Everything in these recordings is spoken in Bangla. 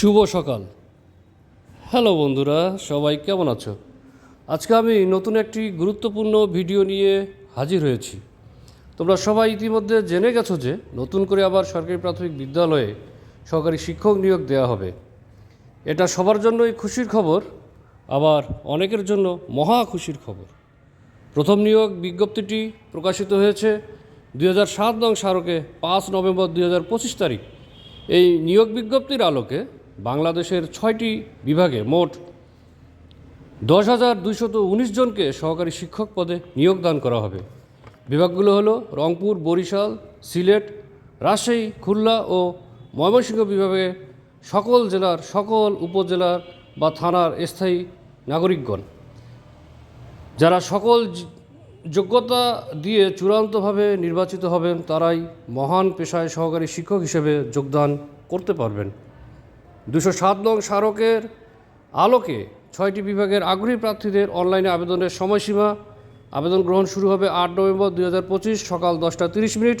শুভ সকাল। হ্যালো বন্ধুরা, সবাই কেমন আছো? আজকে আমি নতুন একটি গুরুত্বপূর্ণ ভিডিও নিয়ে হাজির হয়েছি। তোমরা সবাই ইতিমধ্যে জেনে গেছো যে নতুন করে আবার সরকারি প্রাথমিক বিদ্যালয়ে সরকারি শিক্ষক নিয়োগ দেওয়া হবে। এটা সবার জন্যই খুশির খবর, আবার অনেকের জন্য মহা খুশির খবর। প্রথম নিয়োগ বিজ্ঞপ্তিটি প্রকাশিত হয়েছে দুই হাজার সাত নং স্মারকে পাঁচ নভেম্বর দুই হাজার পঁচিশ তারিখ। এই নিয়োগ বিজ্ঞপ্তির আলোকে বাংলাদেশের ছয়টি বিভাগে মোট দশ হাজার দুইশত উনিশ জনকে সহকারী শিক্ষক পদে নিয়োগদান করা হবে। বিভাগগুলো হলো রংপুর, বরিশাল, সিলেট, রাজশাহী, খুলনা ও ময়মনসিংহ বিভাগে সকল জেলার সকল উপজেলার বা থানার স্থায়ী নাগরিকগণ। যারা সকল যোগ্যতা দিয়ে চূড়ান্তভাবে নির্বাচিত হবেন, তারাই মহান পেশায় সহকারী শিক্ষক হিসেবে যোগদান করতে পারবেন। দুশো সাত নং স্মারকের আলোকে ছয়টি বিভাগের আগ্রহী প্রার্থীদের অনলাইনে আবেদনের সময়সীমা। আবেদন গ্রহণ শুরু হবে আট নভেম্বর দুই হাজার পঁচিশ সকাল দশটা তিরিশ মিনিট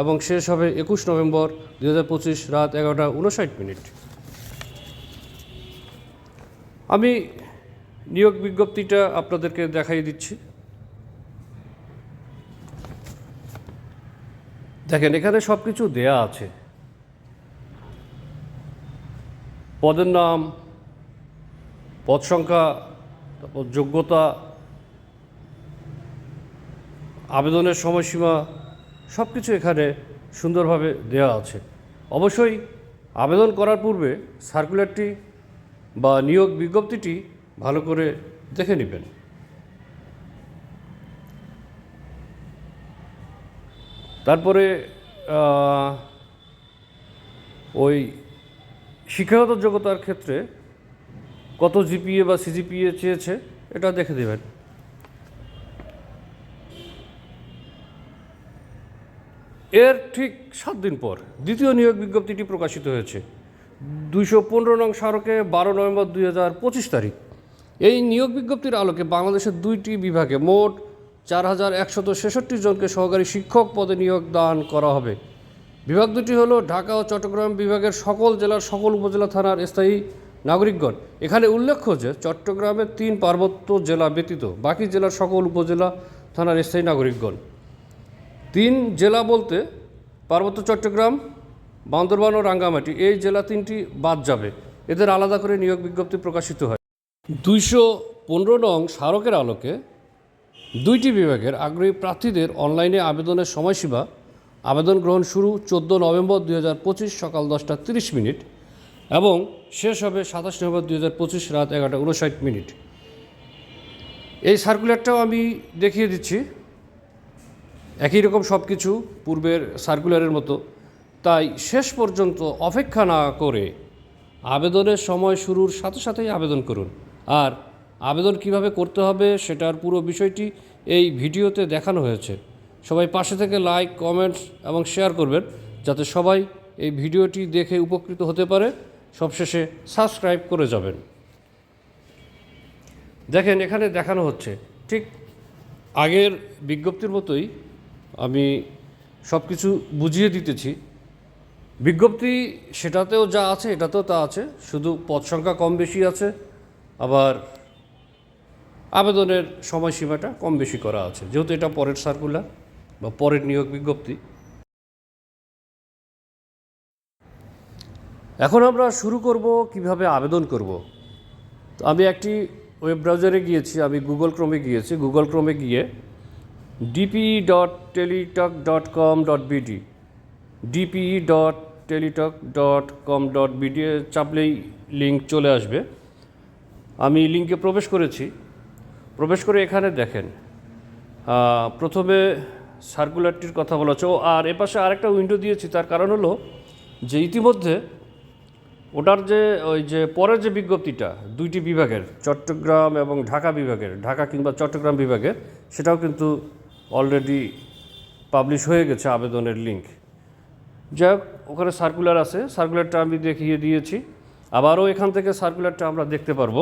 এবং শেষ হবে একুশ নভেম্বর দুই হাজার পঁচিশ রাত এগারোটা উনষাট মিনিট। আমি নিয়োগ বিজ্ঞপ্তিটা আপনাদেরকে দেখাই দিচ্ছি। দেখেন, এখানে সব কিছু দেয়া আছে। পদের নাম, পদ সংখ্যা, তারপর যোগ্যতা, আবেদনের সময়সীমা সব কিছু এখানে সুন্দরভাবে দেওয়া আছে। অবশ্যই আবেদন করার পূর্বে সার্কুলারটি বা নিয়োগ বিজ্ঞপ্তিটি ভালো করে দেখে নেবেন। তারপরে ওই শিক্ষাগত যোগ্যতার ক্ষেত্রে কত জিপিএ বা সিজিপিএ চেয়েছে, এটা দেখে দেবেন। এর ঠিক সাত দিন পর দ্বিতীয় নিয়োগ বিজ্ঞপ্তিটি প্রকাশিত হয়েছে। দুইশো পনেরো নং স্মারকে বারো নভেম্বর দুই হাজার পঁচিশ তারিখ। এই নিয়োগ বিজ্ঞপ্তির আলোকে বাংলাদেশের দুইটি বিভাগে মোট চার হাজার একশত ছেষট্টি জনকে সহকারী শিক্ষক পদে নিয়োগ দান করা হবে। বিভাগ দুটি হলো ঢাকা ও চট্টগ্রাম বিভাগের সকল জেলার সকল উপজেলা থানার স্থায়ী নাগরিকগণ। এখানে উল্লেখ্য যে চট্টগ্রামের তিন পার্বত্য জেলা ব্যতীত বাকি জেলার সকল উপজেলা থানার স্থায়ী নাগরিকগণ। তিন জেলা বলতে পার্বত্য চট্টগ্রাম, বান্দরবান ও রাঙ্গামাটি, এই জেলা তিনটি বাদ যাবে। এদের আলাদা করে নিয়োগ বিজ্ঞপ্তি প্রকাশিত হয়। দুইশো পনেরো নং স্মারকের আলোকে দুইটি বিভাগের আগ্রহী প্রার্থীদের অনলাইনে আবেদনের সময়সীমা আবেদন গ্রহণ শুরু চোদ্দ নভেম্বর দুই হাজার পঁচিশ সকাল দশটা তিরিশ মিনিট এবং শেষ হবে সাতাশ নভেম্বর দুই হাজার পঁচিশ রাত এগারোটা উনষাট মিনিট। এই সার্কুলারটাও আমি দেখিয়ে দিচ্ছি। একই রকম সব কিছু পূর্বের সার্কুলারের মতো। তাই শেষ পর্যন্ত অপেক্ষা না করে আবেদনের সময় শুরুর সাথে সাথেই আবেদন করুন। আর আবেদন কীভাবে করতে হবে সেটার পুরো বিষয়টি এই ভিডিওতে দেখানো হয়েছে। সবাই পাশে থেকে লাইক কমেন্টস এবং শেয়ার করবেন, যাতে সবাই এই ভিডিওটি দেখে উপকৃত হতে পারে। সবশেষে সাবস্ক্রাইব করে যাবেন। দেখেন, এখানে দেখানো হচ্ছে, ঠিক আগের বিজ্ঞপ্তির মতোই আমি সব কিছু বুঝিয়ে দিতেছি। বিজ্ঞপ্তি সেটাতেও যা আছে, এটাতেও তা আছে, শুধু পদ সংখ্যা কম বেশি আছে, আবার আবেদনের সময়সীমাটা কম বেশি করা আছে, যেহেতু এটা পরের সার্কুলার বা পরের নিয়োগ বিজ্ঞপ্তি। এখন আমরা শুরু করব কীভাবে আবেদন করব। তো আমি একটি ওয়েব ব্রাউজারে গিয়েছি, আমি গুগল ক্রোমে গিয়েছি। গুগল ক্রোমে গিয়ে DPE dot Teletalk dot com dot BD DPE dot Teletalk dot com dot BD চাপলেই link চলে আসবে। আমি লিঙ্কে প্রবেশ করেছি। প্রবেশ করে এখানে দেখেন প্রথমে সার্কুলারটির কথা বলা হচ্ছে ও, আর এপাশে আরেকটা উইন্ডো দিয়েছি, তার কারণ হলো যে ইতিমধ্যে ওটার যে, ওই যে পরের যে বিজ্ঞপ্তিটা, দুইটি বিভাগের, চট্টগ্রাম এবং ঢাকা বিভাগের, ঢাকা কিংবা চট্টগ্রাম বিভাগের, সেটাও কিন্তু অলরেডি পাবলিশ হয়ে গেছে আবেদনের লিঙ্ক যাই হোক, ওখানে সার্কুলার আছে সার্কুলারটা আমি দেখিয়ে দিয়েছি। আবারও এখান থেকে সার্কুলারটা আমরা দেখতে পারব।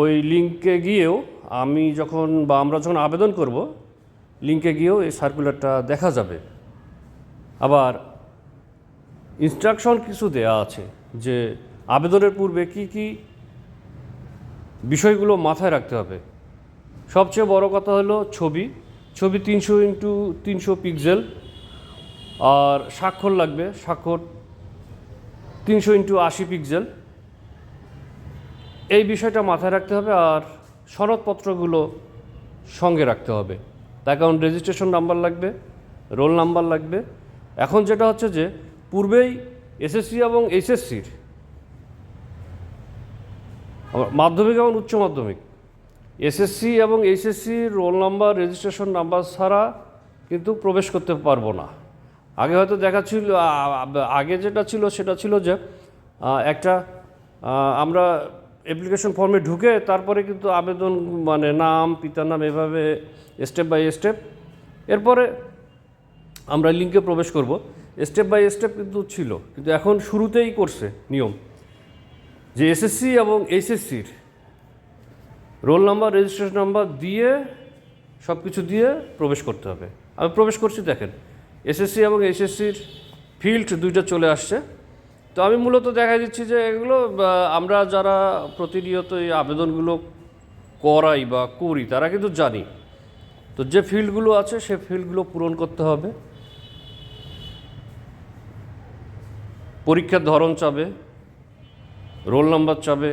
ওই লিঙ্কে গিয়েও আমি যখন বা আমরা যখন আবেদন করব লিঙ্কে গিয়েও এই সার্কুলারটা দেখা যাবে। আবার ইনস্ট্রাকশন কিছু দেয়া আছে যে আবেদনের পূর্বে কি কি বিষয়গুলো মাথায় রাখতে হবে। সবচেয়ে বড় কথা হলো ছবি। ছবি তিনশো ইন্টু তিনশো পিক্সেল। আর স্বাক্ষর লাগবে, স্বাক্ষর তিনশো ইন্টু আশি পিক্সেল। এই বিষয়টা মাথায় রাখতে হবে আর সনদপত্রগুলো সঙ্গে রাখতে হবে। তার কারণ রেজিস্ট্রেশন নাম্বার লাগবে রোল নাম্বার লাগবে। এখন যেটা হচ্ছে যে, পূর্বেই এসএসসি এবং এইচএসসির মাধ্যমিক এবং উচ্চ মাধ্যমিক এসএসসি এবং HSC roll number registration number ছাড়া কিন্তু প্রবেশ করতে পারব না। আগে হয়তো দেখা ছিল আগে যেটা ছিল সেটা ছিল যে একটা আমরা অ্যাপ্লিকেশন ফর্মে ঢুকে তারপরে কিন্তু আবেদন মানে নাম, পিতার নাম এভাবে স্টেপ বাই স্টেপ এরপরে আমরা লিঙ্কে প্রবেশ করব। স্টেপ বাই স্টেপ কিন্তু ছিল, কিন্তু এখন শুরুতেই করছে নিয়ম। যে এসএসসি এবং এইচএসসির রোল নাম্বার রেজিস্ট্রেশন নাম্বার দিয়ে সব কিছু দিয়ে প্রবেশ করতে হবে। আমি প্রবেশ করছি, দেখেন। এসএসসি এবং এইচএসসির ফিল্ড দুইটা চলে আসছে। তো আমি মূলত দেখা দিচ্ছি যে এগুলো আমরা যারা প্রতিনিয়ত এই আবেদনগুলো করাই বা করি, তারা কিন্তু জানি। তো যে ফিল্ডগুলো আছে, সে ফিল্ডগুলো পূরণ করতে হবে। পরীক্ষার ধরন চাবে, রোল নাম্বার চাবে,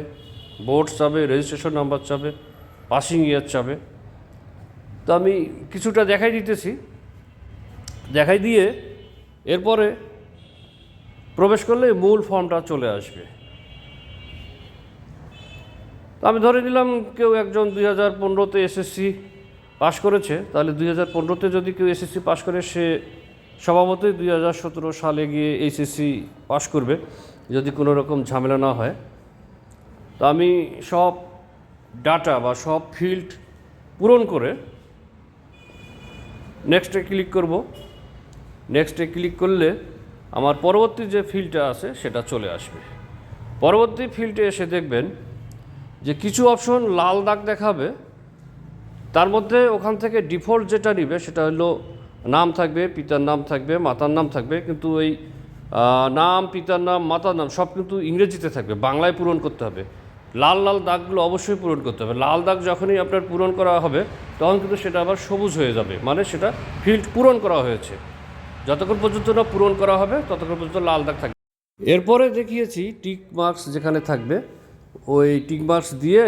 বোর্ড চাবে, রেজিস্ট্রেশন নাম্বার চাবে, পাসিং ইয়ার চাবে। তো আমি কিছুটা দেখাই দিতেছি। দেখাই দিয়ে এরপরে প্রবেশ করলে মূল ফর্মটা চলে আসবে। আমি ধরে নিলাম কেউ একজন দুই হাজার পনেরোতে এসএসসি পাশ করেছে, তাহলে দুই হাজার পনেরোতে যদি কেউ এসএসসি পাশ করে, সে স্বভাবতই দুই হাজার সতেরো সালে গিয়ে এইচএসসি পাশ করবে, যদি কোনো রকম ঝামেলা না হয়। তো আমি সব ডাটা বা সব ফিল্ড পূরণ করে নেক্সটে ক্লিক করব। নেক্সটে ক্লিক করলে আমার পরবর্তী যে ফিল্ডটা আছে, সেটা চলে আসবে। পরবর্তী ফিল্ডে এসে দেখবেন যে কিছু অপশন লাল দাগ দেখাবে। তার মধ্যে ওখান থেকে ডিফল্ট যেটা নিবে, সেটা হলো নাম থাকবে, পিতার নাম থাকবে, মাতার নাম থাকবে, কিন্তু এই নাম, পিতার নাম, মাতার নাম সব কিন্তু ইংরেজিতে থাকবে, বাংলায় পূরণ করতে হবে। লাল লাল দাগগুলো অবশ্যই পূরণ করতে হবে। লাল দাগ যখনই আপনার পূরণ করা হবে, তখন কিন্তু সেটা আবার সবুজ হয়ে যাবে। মানে সেটা ফিল্ড পূরণ করা হয়েছে। যতক্ষণ পর্যন্ত না পূরণ করা হবে, ততক্ষণ পর্যন্ত লাল দাগ থাকবে। এরপরে দেখিয়েছি টিক মার্কস যেখানে থাকবে, ওই টিক মার্কস দিয়ে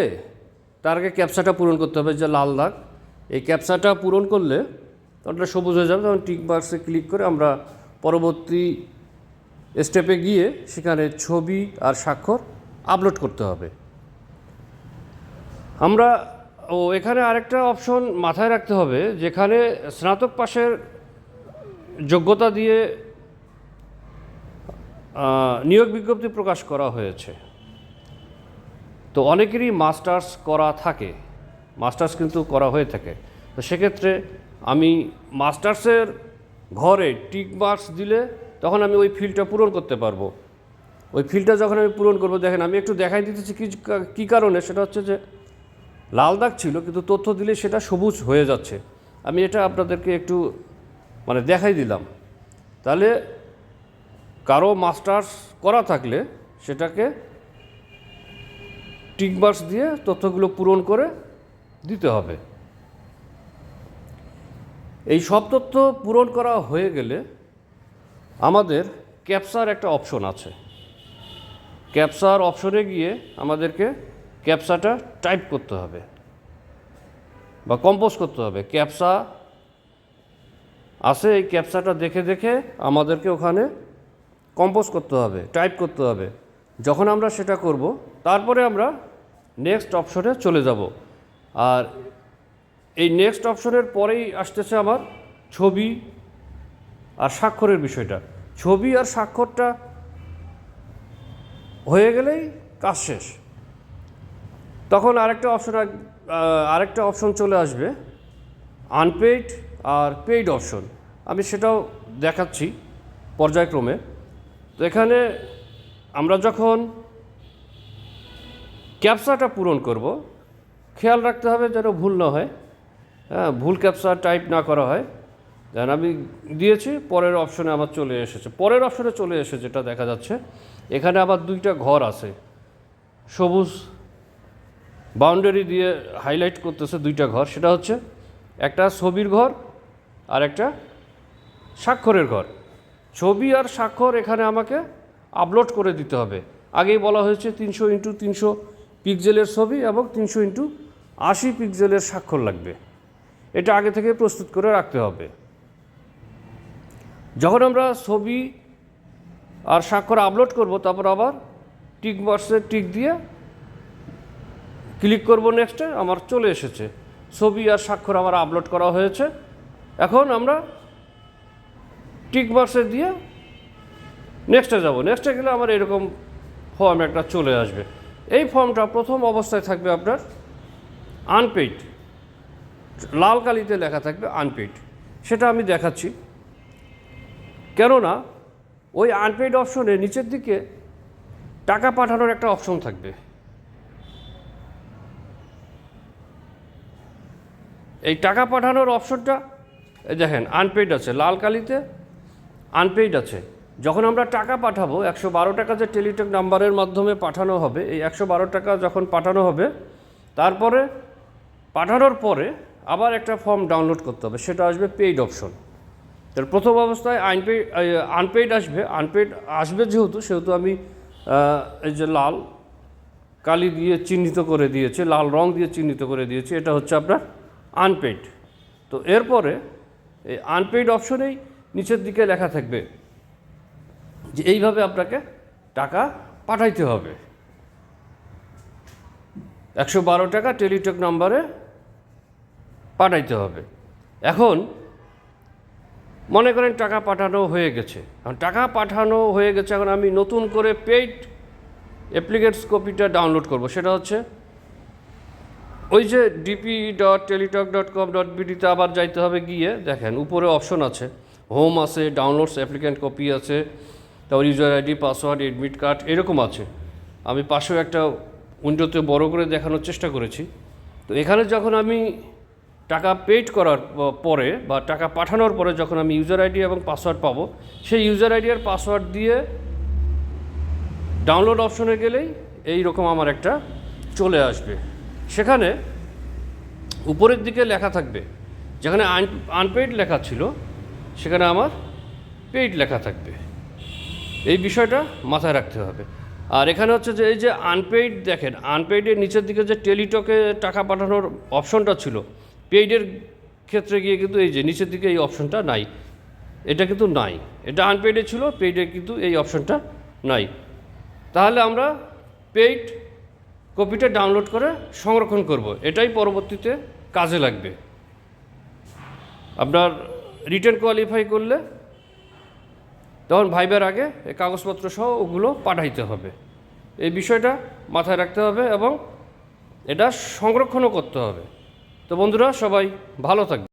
তার আগে ক্যাপসাটা পূরণ করতে হবে, যে লাল দাগ। এই ক্যাপসাটা পূরণ করলে তখনটা সবুজ হয়ে যাবে, তখন টিক মার্কসে ক্লিক করে আমরা পরবর্তী স্টেপে গিয়ে সেখানে ছবি আর স্বাক্ষর আপলোড করতে হবে। আমরা, ও এখানে আরেকটা অপশন মাথায় রাখতে হবে, যেখানে স্নাতক পাশের যোগ্যতা দিয়ে নিয়োগ বিজ্ঞপ্তি প্রকাশ করা হয়েছে। তো অনেকেরই মাস্টার্স করা থাকে। মাস্টার্স কিন্তু করা হয়ে থাকে। তো সেক্ষেত্রে আমি মাস্টার্সের ঘরে টিক মার্কস দিলে তখন আমি ওই ফিল্ডটা পূরণ করতে পারব। ওই ফিল্ডটা যখন আমি পূরণ করব, দেখেন আমি একটু দেখাই দিতেছি কি, কী কারণে, সেটা হচ্ছে যে লাল দাগ ছিল, কিন্তু তথ্য দিলে সেটা সবুজ হয়ে যাচ্ছে। আমি এটা আপনাদেরকে একটু মানে দেখাই দিলাম। তাহলে কারও মাস্টার্স করা থাকলে সেটাকে টিকবার্স দিয়ে তথ্যগুলো পূরণ করে দিতে হবে। এই সব তথ্য পূরণ করা হয়ে গেলে আমাদের ক্যাপসার একটা অপশন আছে। ক্যাপসার অপশনে গিয়ে আমাদেরকে ক্যাপসাটা টাইপ করতে হবে বা কম্পোজ করতে হবে। ক্যাপসা আছে এই ক্যাপসাটা দেখে দেখে আমাদেরকে ওখানে কম্পোজ করতে হবে টাইপ করতে হবে। যখন আমরা সেটা করব, তারপরে আমরা নেক্সট অপশনে চলে যাব। আর এই নেক্সট অপশনের পরেই আসতেছে আমার ছবি আর স্বাক্ষরের বিষয়টা। ছবি আর স্বাক্ষরটা হয়ে গেলেই কাজ শেষ। তখন আরেকটা অপশন আরেকটা অপশন চলে আসবে। আনপেইড আর পেইড অপশন। আমি সেটাও দেখাচ্ছি পর্যায়ক্রমে। তো এখানে আমরা যখন ক্যাপসাটা পূরণ করব, খেয়াল রাখতে হবে যেন ভুল না হয়। হ্যাঁ ভুল ক্যাপসা টাইপ না করা হয়। দেন আমি দিয়েছি, পরের অপশনে আমার চলে এসেছে। পরের অপশনে চলে এসে যেটা দেখা যাচ্ছে, এখানে আবার দুইটা ঘর আছে। সবুজ বাউন্ডারি দিয়ে হাইলাইট করতেছে দুইটা ঘর। সেটা হচ্ছে একটা ছবির ঘর আর একটা স্বাক্ষরের ঘর। ছবি আর স্বাক্ষর এখানে আমাকে আপলোড করে দিতে হবে। আগেই বলা হয়েছে তিনশো ইন্টু তিনশো পিক্সেলের ছবি এবং তিনশো ইন্টু আশি পিক্সেলের স্বাক্ষর লাগবে। এটা আগে থেকে প্রস্তুত করে রাখতে হবে। যখন আমরা ছবি আর স্বাক্ষর আপলোড করব, তারপর আবার টিক বক্সে টিক দিয়ে ক্লিক করব নেক্সটে আমার চলে এসেছে। ছবি আর স্বাক্ষর আমার আপলোড করা হয়েছে। এখন আমরা টিক বক্সে দিয়ে নেক্সটে যাব। নেক্সটে গেলে আমার এরকম ফর্ম একটা চলে আসবে। এই ফর্মটা প্রথম অবস্থায় থাকবে আপনার আনপেইড লাল কালিতে লেখা থাকবে আনপেইড সেটা আমি দেখাচ্ছি। কেননা ওই আনপেইড অপশনে নিচের দিকে টাকা পাঠানোর একটা অপশন থাকবে। এই টাকা পাঠানোর অপশনটা দেখেন আনপেইড আছে, লাল কালিতে আনপেইড আছে। যখন আমরা টাকা পাঠাবো, একশো বারো টাকা যে টেলিটক নাম্বারের মাধ্যমে পাঠানো হবে, এই একশো বারো টাকা যখন পাঠানো হবে, তারপরে পাঠানোর পরে আবার একটা ফর্ম ডাউনলোড করতে হবে, সেটা আসবে পেইড অপশন তার প্রথম অবস্থায় আনপেইড আনপেইড আসবে আনপেইড আসবে যেহেতু, সেহেতু আমি এই যে লাল কালি দিয়ে চিহ্নিত করে দিয়েছে, লাল রং দিয়ে চিহ্নিত করে দিয়েছে, এটা হচ্ছে আপনার আনপেইড তো এরপরে এই আনপেইড অপশনেই নিচের দিকে লেখা থাকবে যে এইভাবে আপনাকে টাকা পাঠাইতে হবে। একশো বারো টাকা টেলিটক নাম্বারে পাঠাইতে হবে। এখন মনে করেন টাকা পাঠানো হয়ে গেছে। এখন টাকা পাঠানো হয়ে গেছে, এখন আমি নতুন করে পেইড অ্যাপ্লিকেটস কপিটা ডাউনলোড করব। সেটা হচ্ছে ওই যে DP dot Teletalk dot com dot বিডিতে আবার যাইতে হবে গিয়ে, দেখেন, উপরে অপশন আছে। হোম আছে ডাউনলোডস অ্যাপ্লিক্যান্ট কপি আছে, তারপর user ID password admit card এরকম আছে। আমি পাশেও একটা উইন্ডোতে বড় করে দেখানোর চেষ্টা করেছি। তো এখানে যখন আমি টাকা পেড করার পরে বা টাকা পাঠানোর পরে যখন আমি ইউজার আইডি এবং পাসওয়ার্ড পাবো, সেই ইউজার আইডি আর পাসওয়ার্ড দিয়ে ডাউনলোড অপশনে গেলেই এই রকম আমার একটা চলে আসবে। সেখানে উপরের দিকে লেখা থাকবে, যেখানে আনপেইড লেখা ছিল, সেখানে আমার পেইড লেখা থাকবে। এই বিষয়টা মাথায় রাখতে হবে। আর এখানে হচ্ছে যে, এই যে আনপেইড দেখেন আনপেইডের নিচের দিকে যে টেলিটকে টাকা পাঠানোর অপশনটা ছিল পেইডের ক্ষেত্রে গিয়ে কিন্তু এই যে নিচের দিকে এই অপশনটা নাই। এটা কিন্তু নাই। এটা আনপেইডে ছিল পেইডে কিন্তু এই অপশনটা নাই। তাহলে আমরা পেইড কপিটা ডাউনলোড করে সংরক্ষণ করব। এটাই পরবর্তীতে কাজে লাগবে। আপনার রিটার্ন কোয়ালিফাই করলে তখন ভাইবার আগে এই কাগজপত্র সহ ওগুলো পাঠাইতে হবে। এই বিষয়টা মাথায় রাখতে হবে এবং এটা সংরক্ষণও করতে হবে। তো বন্ধুরা, সবাই ভালো থাকবে